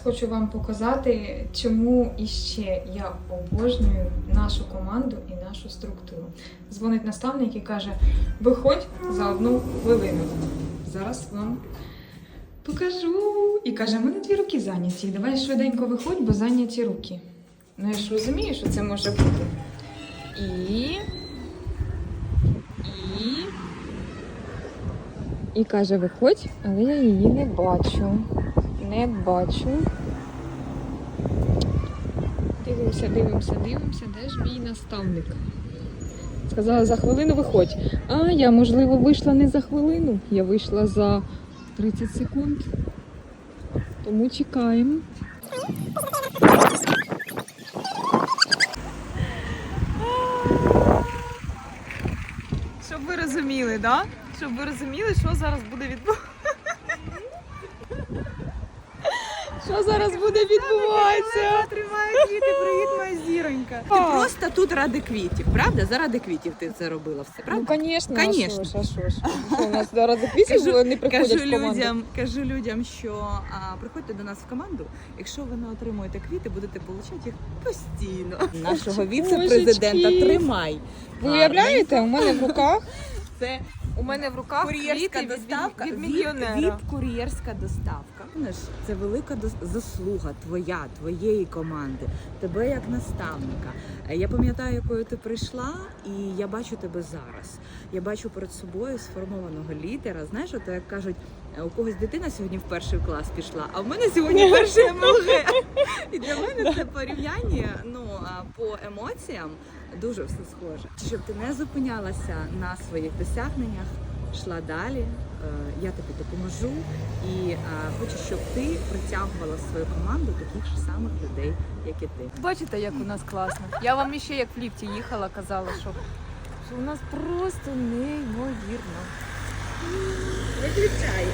Хочу вам показати, чому іще я обожнюю нашу команду і нашу структуру. Дзвонить наставник і каже: виходь за одну хвилину. Зараз вам покажу. І каже: мене дві руки зайняті. Давай швиденько виходь, бо зайняті руки. Ну я ж розумію, що це може бути. І. І. І каже, виходь, але я її не бачу. Не бачу. Дивимося, дивимося, дивимося, де ж мій наставник? Сказала, за хвилину виходь. А я, можливо, вийшла не за хвилину. Я вийшла за 30 секунд. Тому чекаємо. Щоб ви розуміли, да? Щоб ви розуміли, що зараз буде відбуватися. Що зараз буде відбуватися? Тримає квіти, привіт, моя зіронька. Ти просто тут ради квітів, правда? Заради квітів ти це робила все, правда? Ну, звісно, Конечно. а що ж, а що ж? У нас зараз квітів Кажу- не приходять Кажу в команду? людям, кажу людям, що а, приходьте до нас в команду. Якщо ви не отримуєте квіти, будете отримати їх постійно. Нашого віце-президента тримай. Ви уявляєте, у мене в руках Це у мене в руках кур'єрська квіти від, доставка від, від мільйонера. Від, кур'єрська доставка. Знаєш, це велика дос- заслуга твоя, твоєї команди, тебе як наставника. Е, Я пам'ятаю, якою ти прийшла, і я бачу тебе зараз. Я бачу перед собою сформованого лідера. Знаєш, от як кажуть, е, у когось дитина сьогодні в перший клас пішла, а в мене сьогодні перший МЛГ. І для мене це порівняння ну, а, по емоціям дуже все схоже. Щоб ти не зупинялася на своїх досягненнях, йшла далі. е, Я тобі допоможу і е, хочу, щоб ти притягувала свою команду таких ж самих людей, як і ти. Бачите, як у нас класно. Я вам ще як в ліфті їхала, казала, що, що у нас просто неймовірно. Виключай.